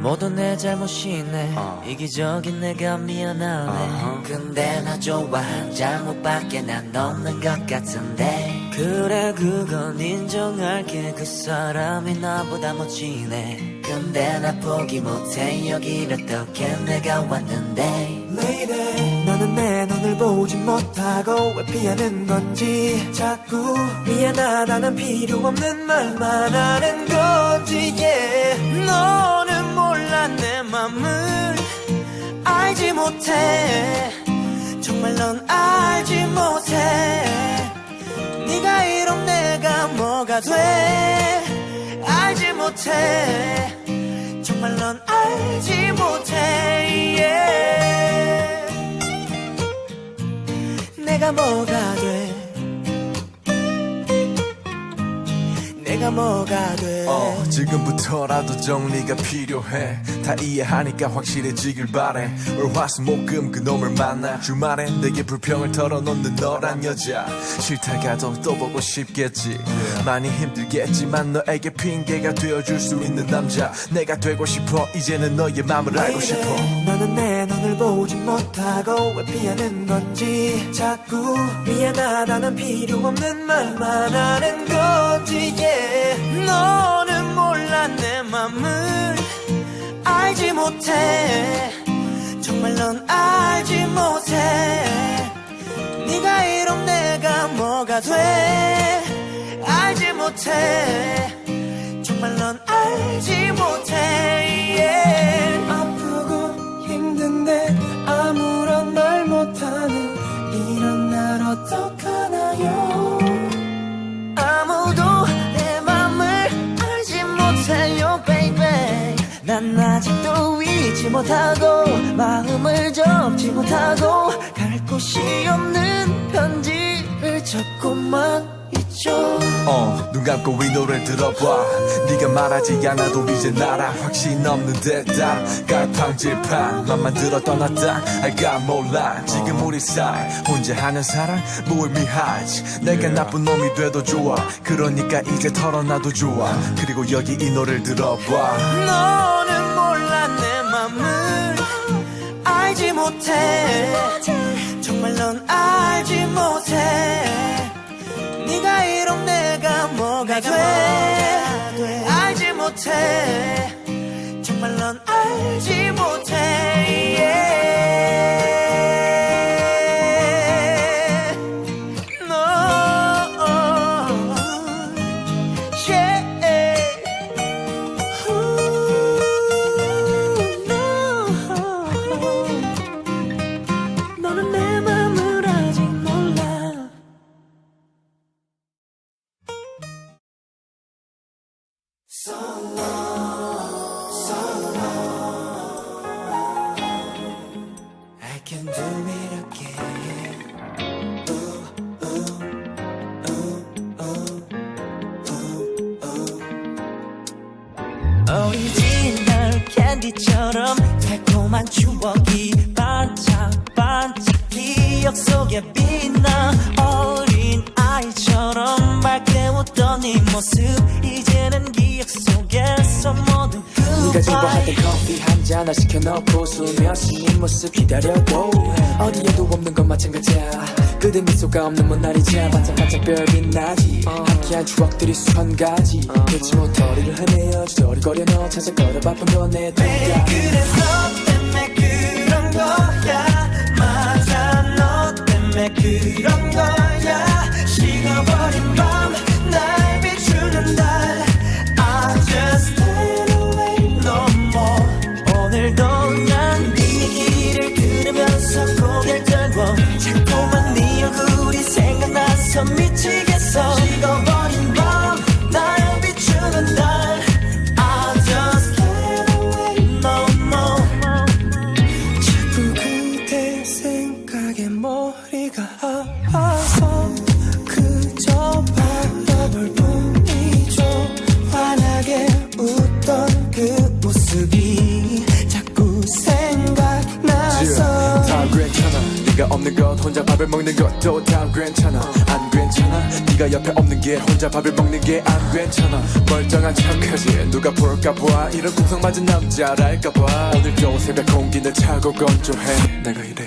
모두 내 잘못이네. 어. 이기적인 내가 미안하네. 어허. 근데 나 좋아한 잘못밖에 난 없는 것 같은데. 그래 그건 인정할게. 그 사람이 나보다 멋지네 근데 나 포기 못해. 여길 어떻게 내가 왔는데. Lady 나는 내 눈을 보지 못하고 왜 피하는 건지. 자꾸 미안하다는 필요 없는 말만 하는 건지. Yeah. 너는 몰라 내 맘을 알지 못해. 정말 넌 알지 못해. 네가 이런 내가 뭐가 돼? 알지 못해. 정말 넌 알지 못해. Yeah. 내가 뭐가 돼? 내가 뭐가 돼 어, 지금부터라도 정리가 필요해. 다 이해하니까 확실해지길 바래. 월화수목금 그놈을 만나. 주말엔 내게 불평을 털어놓는 너란 여자. 싫다 가도 또 보고 싶겠지. 많이 힘들겠지만 너에게 핑계가 되어줄 수 있는 남자. 내가 되고 싶어. 이제는 너의 맘을 알고 싶어. 나는 내 눈을 보지 못하고 왜 피하는 건지. 자꾸 미안하다는 필요 없는 말만 하는 건지. yeah. 너 내 맘을 알지 못해. 정말 넌 알지 못해. 네가 이런 내가 뭐가 돼? 알지 못해. 정말 넌 아직도 잊지 못하고 마음을 접지 못하고 갈 곳이 없는 편지를 적고만 있죠. 어, 눈 감고 이 노래를 들어봐. 네가 말하지 않아도 이제 나라 확신 없는 대답. 갈팡질팡 맘만 들어 떠났다. 알까 몰라. 지금 우리 사이 혼자 하는 사랑 무의미하지? 내가 나쁜 놈이 돼도 좋아. 그러니까 이제 털어놔도 좋아. 그리고 여기 이 노래를 들어봐. 몰라 내 맘을 알지 못해. 정말 넌 알지 못해. 네가 이런 내가 뭐가 돼? 알지 못해. 정말 넌 알지 못해. Yeah. 오리지널 캔디처럼 달콤한 추억이 반짝반짝 빛나. 어린 아이처럼 밝게 웃던 네 모습 이제는 네가 좋아하던 커피 한 잔을 시켜놓고 숨쉬는 네 모습 기다려도 어디에도 없는 건 마찬가지야. 그대 미소가 없는 모나리자 반짝반짝 별 빛 나지. 함께한 추억들이 수천 가지. 잊지 못거리를 헤매어 저리거려 너 찾아 걸어 바쁜 너내 동가 그래 너 때문에 그런 거야. 맞아 너 때문에 그런 거야. 식어버린 밤 없는 것 혼자 밥을 먹는 것도 다 괜찮아. 안 괜찮아? 네 네가 옆에 없는 게 혼자 밥을 먹는 게 안 괜찮아. 멀쩡한 척하지. 누가 볼까 봐. 이런 궁상 맞은 남자랄까 봐. 오늘도 새벽 공기는 차고 건조해. 내가 이래